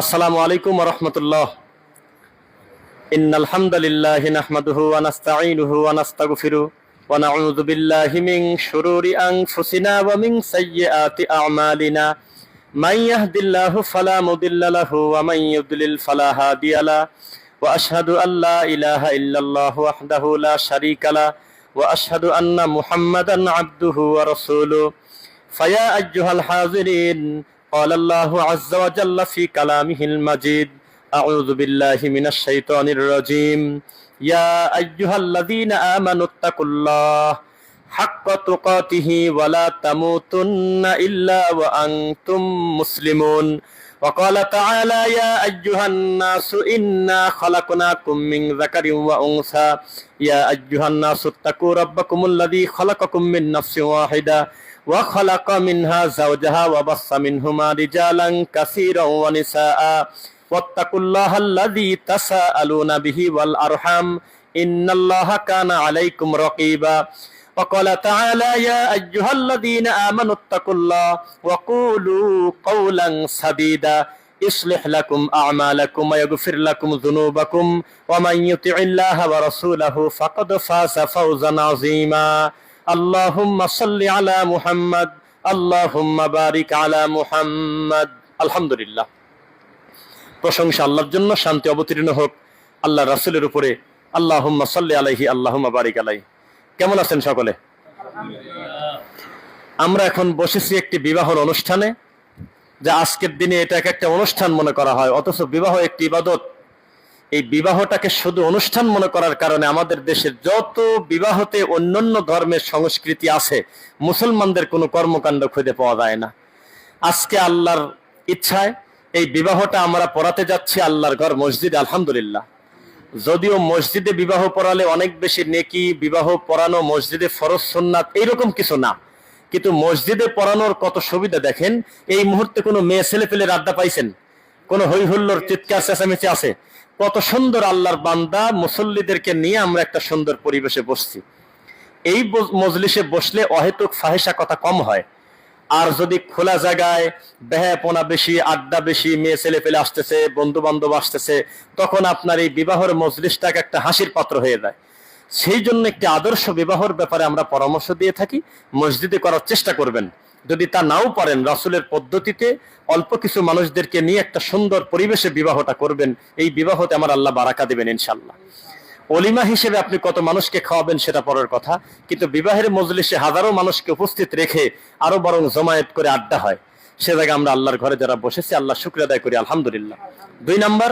আসসালামু আলাইকুম রহমতুল্লাহ إن الحمد لله نحمده ونستعينه ونستغفره ونعوذ بالله من شرور أنفسنا ومن سيئات أعمالنا من يهد الله فلا مضل له ومن يضلل فلا هادي له وأشهد أن لا إله إلا الله وحده لا شريك له وأشهد أن محمدا عبده ورسوله فيا أيها الحاضرين قال الله عز وجل في كلامه المجيد أعوذ بالله من الشيطان الرجيم يا أيها الذين آمنوا اتقوا الله حق تقاته ولا تموتن إلا وأنتم مسلمون وقال تعالى يا أيها الناس إنا خلقناكم من ذكر وأنثى يا أيها الناس اتقوا ربكم الذي خلقكم من نفس واحدة وخلق منها زوجها وبص منهما رجالا كثيرا ونساء واتقوا الله الذي تساءلون به والأرحام إن الله كان عليكم رقيبا وقال تعالى يا أيها الذين آمنوا اتقوا الله وقولوا قولا سديدا يصلح لكم أعمالكم ويغفر لكم ذنوبكم ومن يطع الله ورسوله فقد فاز فوزا عظيما আল্লাহুম্মা সাল্লি আলা মুহাম্মদ, আল্লাহুম্মা বারিক আলা আলহামদুলিল্লাহ। প্রশংসা আল্লাহর জন্য, শান্তি অবতীর্ণ হোক আল্লাহ রাসুলের উপরে আল্লাহ সাল্লি আলাইহি, আল্লাহুম্মা বারিক আলাই কেমন আছেন সকলে? আমরা এখন বসেছি একটি বিবাহর অনুষ্ঠানে, যা আজকের দিনে এটা এক একটা অনুষ্ঠান মনে করা হয়, অথচ বিবাহ একটি ইবাদত। এই বিবাহটাকে শুধু অনুষ্ঠান মনে করার কারণে আমাদের দেশের যত বিবাহতে অন্যান্য ধর্মের সংস্কৃতি আছে, মুসলমানদের কোনো কর্মকাণ্ড খুঁজে পাওয়া যায় না। আজকে আল্লাহর ইচ্ছায় এই বিবাহটা আমরা পড়াতে যাচ্ছি আল্লাহর ঘর মসজিদ, আলহামদুলিল্লাহ। যদিও মসজিদে বিবাহ পড়ালে অনেক বেশি নেকি, বিবাহ পড়ানো, মসজিদে ফরজ, সুন্নাত এইরকম কিছু না। কিন্তু মসজিদে পড়ানোর কত সুবিধা দেখেন? এই মুহূর্তে কোনো মেয়ে ছেলে পেলের আড্ডা পাইছেন? কোন হই হুল্লোর চিৎকার, চেঁচামেচি আছে? কত সুন্দর আল্লাহর বান্দা, মুসল্লিদেরকে নিয়ে আমরা একটা সুন্দর পরিবেশে বসছি। এই মজলিসে বসলে অহেতুক ফাহেসা কথা কম হয়। আর যদি খোলা জায়গায় বেহাপনা বেশি, আড্ডা বেশি, মেয়ে ছেলে পেলে আসতেছে বন্ধু বান্ধব আসতেছে, তখন আপনার এই বিবাহের মজলিসটাকে একটা হাসির পাত্র হয়ে যায়। সেই জন্য একটি আদর্শ বিবাহর ব্যাপারে আমরা পরামর্শ দিয়ে থাকি। মসজিদে করার চেষ্টা করবেন। যদি তা নাও পারেন রাসুলের পদ্ধতিতে অল্প কিছু মানুষদেরকে নিয়ে একটা সুন্দর পরিবেশে বিবাহটা করবেন, এই বিবাহতে আমার আল্লাহ বারাকা দেবেন ইনশাল্লাহ অলিমা হিসেবে আপনি কত মানুষকে খাওয়াবেন সেটা পরের কথা, কিন্তু বিবাহের মজলিসে হাজারো মানুষকে উপস্থিত রেখে আরও বরং জমায়েত করে আড্ডা হয়। সে জায়গায় আমরা আল্লাহর ঘরে যারা বসেছি, আল্লাহ শুক্র আদায় করি, আলহামদুলিল্লাহ। দুই নাম্বার,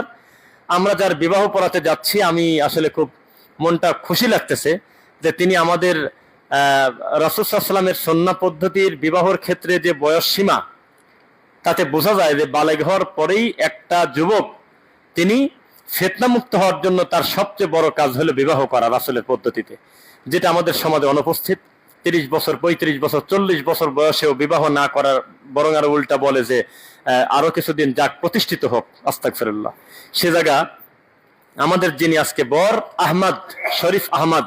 আমরা যার বিবাহ পড়াতে যাচ্ছি, আমি আসলে খুব মনটা খুশি লাগতেছে যে তিনি আমাদের রসুসাল্লামের সন্না পদ্ধতির বিবাহর ক্ষেত্রে যে বয়স সীমা, তাতে বোঝা যায় যে হওয়ার পরেই একটা যুবক, তিনি ফেতনামুক্ত হওয়ার জন্য তার সবচেয়ে বড় কাজ হলো বিবাহ করা রাসুলের পদ্ধতিতে, যেটা আমাদের সমাজে অনুপস্থিত। তিরিশ বছর, পঁয়ত্রিশ বছর, চল্লিশ বছর বয়সেও বিবাহ না করার, বরং আরও উল্টা বলে যে আরও কিছুদিন যাক প্রতিষ্ঠিত হোক আস্তাক ফেরুল্লাহ সে জায়গা আমাদের যিনি আজকে বর আহমদ, শরীফ আহমদ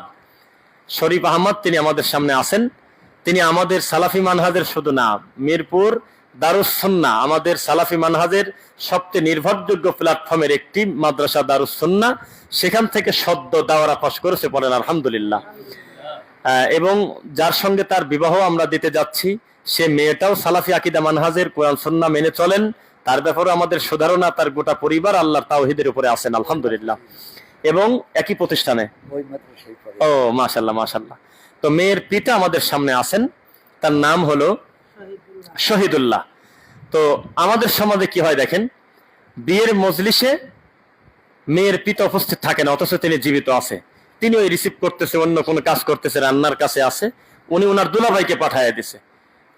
শরীফ আহমদ, তিনি আমাদের সামনে আসেন তিনি আমাদের সালাফি মানহাজের শুধু না, মিরপুর দারুসন্না আমাদের সালাফি মানহাজের সবচেয়ে নির্ভরযোগ্য প্ল্যাটফর্মের একটি মাদ্রাসা দারুসন্না সেখান থেকে সদ্য দাওয়ারা পাশ করেছে বলেন আলহামদুলিল্লাহ। এবং যার সঙ্গে তার বিবাহ আমরা দিতে যাচ্ছি, সে মেয়েটাও সালাফি আকিদা মানহাজের কোরআন, সন্না মেনে চলেন। তার ব্যাপারে আমাদের সুধারণা, তার গোটা পরিবার আল্লাহর তাওহিদের উপরে আছেন, আলহামদুলিল্লাহ। এবং একই প্রতিষ্ঠানে। ও মাশাল্লাহ মাশাল্লাহ তো মেয়ের পিতা আমাদের সামনে আছেন। তার নাম হলো শহীদুল্লাহ। তো আমাদের সমাজে কি হয় দেখেন, বিয়ের মজলিসে মেয়ের পিতা উপস্থিত থাকেন অথচ তিনি জীবিত আছে। তিনি ওই রিসিভ করতেছে, অন্য কোনো কাজ করতেছে, রান্নার কাছে আছে। উনি ওনার দুলাভাইকে পাঠায় দিছে।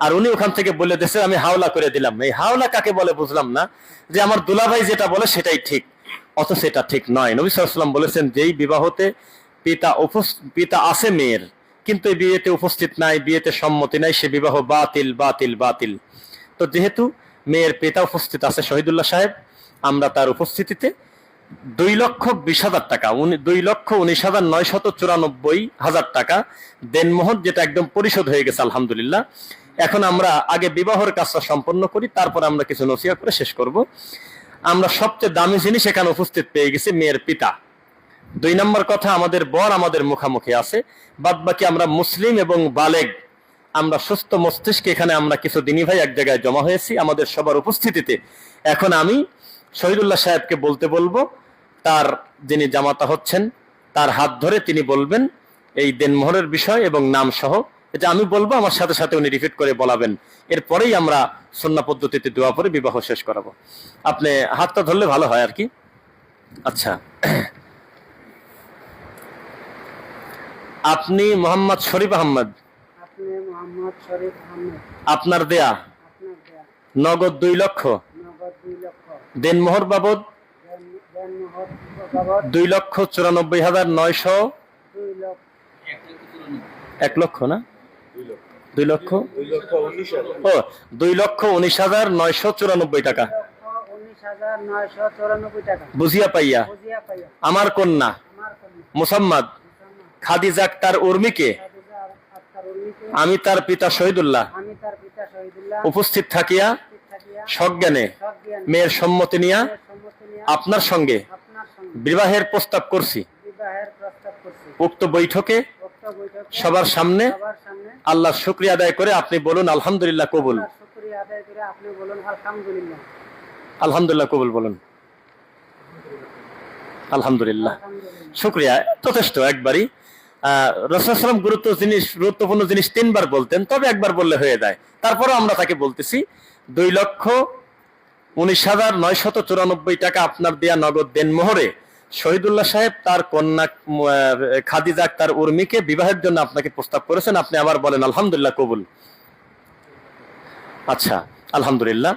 আর উনি ওখান থেকে বলে দিয়েছে আমি হাওলা করে দিলাম। এই হাওলা কাকে বলে বুঝলাম না, যে আমার দুলাভাই যেটা বলে সেটাই ঠিক। অথচ এটা ঠিক নয়। নবী সাল্লাম বলেছেন, যেই বিবাহতে পিতা পিতা আছে মেয়ের, কিন্তু এই বিয়েতে উপস্থিত নাই, বিয়েতে সম্মতি নাই, সে বিবাহ বাতিল বাতিল বাতিল। তো যেহেতু মেয়ের পিতা উপস্থিত আছে শহীদুল্লাহ সাহেব, আমরা তার উপস্থিতিতে দুই লক্ষ বিশ হাজার টাকা দুই লক্ষ উনিশ হাজার নয় শত চুরানব্বই হাজার টাকা দেনমোহর যেটা একদম পরিশোধ হয়ে গেছে, আলহামদুলিল্লাহ। এখন আমরা আগে বিবাহের কাজটা সম্পন্ন করি, তারপর আমরা কিছু নসিয়া করে শেষ করব। আমরা সবচেয়ে দামি জিনিস এখানে উপস্থিত পেয়ে গেছি মেয়ের পিতা। দুই নম্বর কথা, আমাদের বর আমাদের মুখামুখি আছে। বাদ বাকি আমরা মুসলিম এবং বালেগ। আমরা সুস্থ মস্তিষ্কে এখানে আমরা কিছু দিনী ভাই এক জায়গায় জমা হয়েছি। আমাদের সবার উপস্থিতিতে এখন আমি শহীদুল্লাহ সাহেবকে বলতে বলব, তার যিনি জামাতা হচ্ছেন, তার হাত ধরে তিনি বলবেন, এই দেনমোহরের বিষয় এবং নাম সহ এটা আমি বলব আমার সাথে সাথে উনি রিপিট করে বলাবেন। এরপরেই আমরা সন্না পদ্ধতিতে দোয়া পরে বিবাহ শেষ করাবো। আপনি হাতটা ধরলে ভালো হয় আর কি? আচ্ছা। আপনি মোহাম্মদ শরীফ আহমদ। আপনার দেয়া? নগদ দুই লক্ষ। দেনমোহর বাবদ? দুই লক্ষ চুরানব্বই হাজার নয়শো এক লক্ষ না? দুই লক্ষ? ও, দুই লক্ষ উনিশ হাজার নয়শো চুরানব্বই টাকা। বুঝিয়া পাইয়া। আমার কন্যা, মুসাম্মদ, খাদিজা আক্তার উর্মিকে আমি তার পিতা শহীদুল্লাহ। তার উপস্থিত থাকিয়া সজ্ঞানে মেয়ের সম্মতি নিয়া আপনার সঙ্গে বিবাহের প্রস্তাব করছি। উক্ত বৈঠকে সবার সামনে আল্লাহর শুক্রিয়া আদায় করে আপনি বলুন আলহামদুলিল্লাহ কবুল। আলহামদুলিল্লাহ। কবুল বলুন। আলহামদুলিল্লাহ। আলহামদুলিল্লাহ। শুক্রিয়া যথেষ্ট একবারই। রসালাম গুরুত্ব জিনিস গুরুত্বপূর্ণ জিনিস তিনবার বলতেন তবে একবার বললে হয়ে যায়। তারপরে আমরা তাকে বলতেছি দুই লক্ষ উনিশ হাজার নয়শত চুরানব্বই টাকা আপনার দেয়া নগদ দেন মোহরে। শহীদুল্লাহ সাহেব, তার কন্যা খাদিজা তার উর্মিকে বিবাহের জন্য আপনাকে প্রস্তাব করেছেন। আপনি আবার বলেন, আলহামদুলিল্লাহ, কবুল। আচ্ছা আলহামদুলিল্লাহ।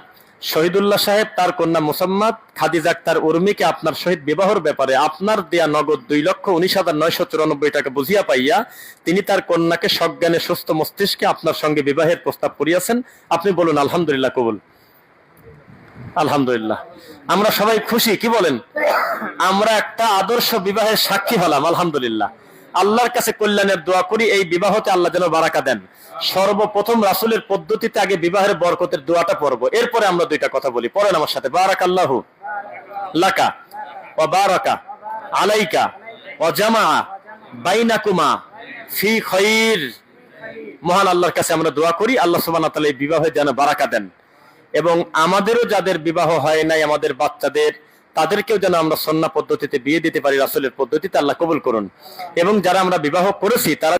শহীদুল্লাহ সাহেব, তার কন্যা মোসাম্মদ, খাদিজা তার উর্মিকে আপনার সহিত বিবাহর ব্যাপারে আপনার দেয়া নগদ দুই লক্ষ উনিশ হাজার নয়শো চুরানব্বই টাকা বুঝিয়া পাইয়া তিনি তার কন্যাকে সজ্ঞানে সুস্থ মস্তিষ্কে আপনার সঙ্গে বিবাহের প্রস্তাব করিয়াছেন। আপনি বলুন, আলহামদুলিল্লাহ, কবুল। আলহামদুলিল্লাহ। আমরা সবাই খুশি, কি বলেন? আমরা একটা আদর্শ বিবাহের সাক্ষী হলাম, আলহামদুলিল্লাহ। আল্লাহর কাছে কল্যাণের দোয়া করি, এই বিবাহতে আল্লাহ যেন বারাকা দেন। সর্বপ্রথম রাসূলের পদ্ধতিতে আগে বিবাহের বরকতের দোয়াটা পড়ব। এরপরে আমরা দুইটা কথা বলি। পড়েন আমার সাথে। বারাক আল্লাহু লাকা ও বারাকা আলাইকা ও জামা বাইনাকুমা ফি খৈর। মহান আল্লাহর কাছে আমরা দোয়া করি, আল্লাহ ওয়া এই বিবাহে যেন বারাকা দেন। এবং আমাদেরও যাদের বিবাহ হয় নাই, আমাদের বাচ্চাদের, তাদেরকেও যেন আমরা সন্না পদ্ধতিতে বিয়ে দিতে পারি, রাসুলের পদ্ধতিতে আল্লাহ কবুল করুন। এবং যারা আমরা বিবাহ করেছি, তারা